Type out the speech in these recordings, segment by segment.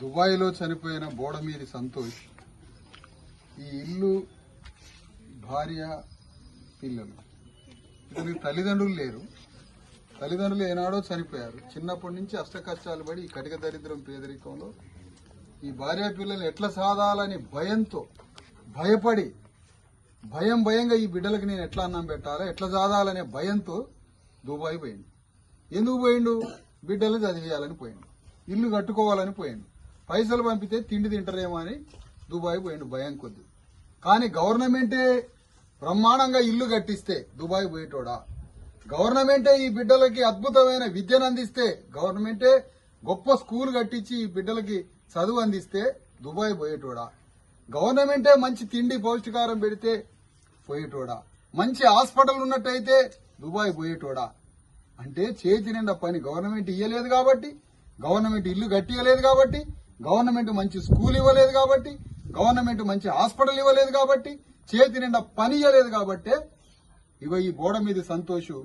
దుబాయ్లో చనిపోయిన బోడమీది సంతోష్ ఈ ఇల్లు భార్య పిల్లలు. ఇతనికి తల్లిదండ్రులు లేరు. తల్లిదండ్రులు ఏనాడో చనిపోయారు. చిన్నప్పటి నుంచి అష్టకష్టాలు పడి ఈ కటిక దరిద్రం పేదరికంలో ఈ భార్య పిల్లలు ఎట్లా సాధాలని భయంతో భయపడి భయం భయంగా ఈ బిడ్డలకు నేను ఎట్లా అన్నం పెట్టాలా ఎట్లా సాధాలనే భయంతో దుబాయ్ పోయింది ఎందుకు పోయిండు? బిడ్డలు చదివేయాలని పోయిండు. ఇల్లు కట్టుకోవాలని పోయిండు. పైసలు పంపితే తిండి తింటారేమో అని దుబాయ్ పోయిండు భయం కొద్ది. కానీ గవర్నమెంటే బ్రహ్మాండంగా ఇల్లు కట్టిస్తే దుబాయ్ పోయేటోడా? గవర్నమెంటే ఈ బిడ్డలకి అద్భుతమైన విద్యను అందిస్తే గవర్నమెంటే గొప్ప స్కూల్ కట్టించి ఈ బిడ్డలకి చదువు అందిస్తే దుబాయ్ పోయేటోడా? గవర్నమెంటే మంచి తిండి పౌష్టికారం పెడితే పోయేటోడా? మంచి హాస్పిటల్ ఉన్నట్టయితే దుబాయ్ పోయేటోడా? అంటే చేతి నిండా పని గవర్నమెంట్ ఇయ్యలేదు కాబట్టి గవర్నమెంట్ ఇల్లు కట్టియలేదు కాబట్టి గవర్నమెంట్ మంచి స్కూల్ ఇవ్వలేదు కాబట్టి గవర్నమెంట్ మంచి హాస్పిటల్ ఇవ్వలేదు కాబట్టి చేతి నిండా పని ఇవ్వలేదు కాబట్టే ఇగో ఈ గోడ మీద సంతోషు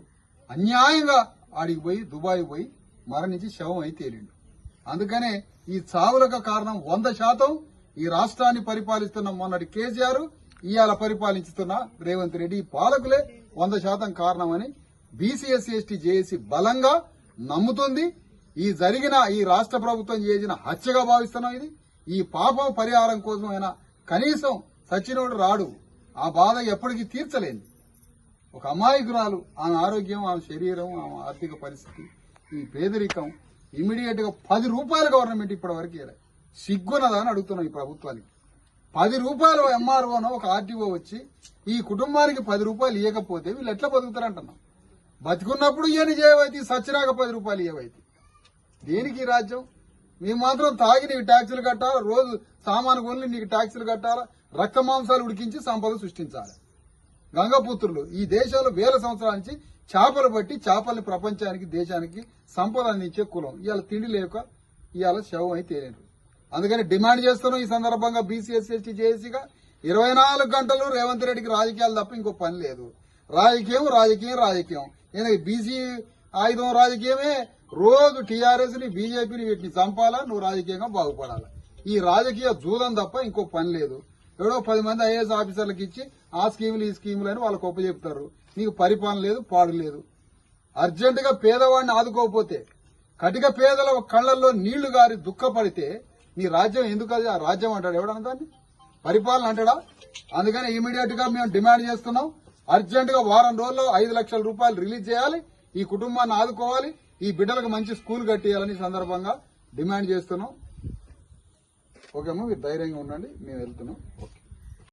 అన్యాయంగా ఆడికి పోయి దుబాయ్ పోయి మరణించి శవం అయి తేలిండు. అందుకనే ఈ చావులకు కారణం వంద శాతం ఈ రాష్ట్రాన్ని పరిపాలిస్తున్న మొన్నటి కేసీఆర్ ఇవాళ పరిపాలించుతున్న రేవంత్ రెడ్డి పాలకులే వంద శాతం కారణమని బీసీఎస్సీ ఎస్టీ జేఏసీ బలంగా నమ్ముతుంది. ఈ జరిగిన ఈ రాష్ట్ర ప్రభుత్వం చేసిన హత్యగా భావిస్తున్నాం ఇది. ఈ పాపం పరిహారం కోసమైనా కనీసం సచినోడు రాడు. ఆ బాధ ఎప్పటికీ తీర్చలేని. ఒక అమాయకురాలు ఆమె ఆరోగ్యం ఆమె శరీరం ఆమె ఆర్థిక పరిస్థితి ఈ పేదరికం ఇమీడియట్గా పది రూపాయలు గవర్నమెంట్ ఇప్పటి వరకు ఇవ్వలే అని అడుగుతున్నాం ఈ ప్రభుత్వానికి. పది రూపాయలు ఎంఆర్ఓనో ఒక ఆర్టీఓ వచ్చి ఈ కుటుంబానికి పది రూపాయలు ఇవ్వకపోతే వీళ్ళు ఎట్లా బతుకుతారంటున్నాం. బతికున్నప్పుడు ఇవన్నీ చేయవైతే సచ్చినాక పది రూపాయలు ఇవ్వవైతే దేనికి రాజ్యం? మేము మాత్రం తాగి నీకు ట్యాక్సులు కట్టాలా? రోజు సామాను కొని నీకు ట్యాక్సులు కట్టాలా? రక్త మాంసాలు ఉడికించి సంపద సృష్టించాలి. గంగపుత్రులు ఈ దేశంలో వేల సంవత్సరాల నుంచి చేపలు పట్టి చేపల్ని ప్రపంచానికి దేశానికి సంపద అందించే కులం. ఇవాళ తిండి లేక ఇవాళ శవం అయితే తేలేరు. అందుకని డిమాండ్ చేస్తున్నాం ఈ సందర్భంగా బీసీఎస్ ఎస్టీ జేఏసీగా. ఇరవై నాలుగు గంటలు రేవంత్ రెడ్డికి రాజకీయాలు తప్ప ఇంకో పని లేదు. రాజకీయం రాజకీయం రాజకీయం. ఎందుకంటే బీసీ ఆయుధం రాజకీయమే రోజు టీఆర్ఎస్ని బీజేపీని వీటిని చంపాలా? నువ్వు రాజకీయంగా బాగుపడాలా? ఈ రాజకీయ జూదం తప్ప ఇంకో పని లేదు. ఎవడో పది మంది ఐఏఎస్ ఆఫీసర్లకు ఇచ్చి ఆ స్కీములు ఈ స్కీములు అని వాళ్ళకు ఒప్ప చెప్తారు నీకు పరిపాలన లేదు పాడు లేదు. అర్జెంటుగా పేదవాడిని ఆదుకోకపోతే కటిక పేదల కళ్ళల్లో నీళ్ళు గారి దుఃఖపడితే నీ రాజ్యం ఎందుకు అది? ఆ రాజ్యం అంటాడు ఎవడన్నా దాన్ని? పరిపాలన అంటాడా? అందుకని ఇమీడియట్గా మేము డిమాండ్ చేస్తున్నాం. అర్జెంట్గా వారం రోజుల్లో ఐదు లక్షల రూపాయలు రిలీజ్ చేయాలి. ఈ కుటుంబాన్ని ఆదుకోవాలి. ఈ బిడ్డలకు మంచి స్కూల్ కట్టియాలని సందర్భంగా డిమాండ్ చేస్తున్నాం. ఓకేమ్మా మీరు ధైర్యంగా ఉండండి మేము వెళ్తున్నాం. ఓకే.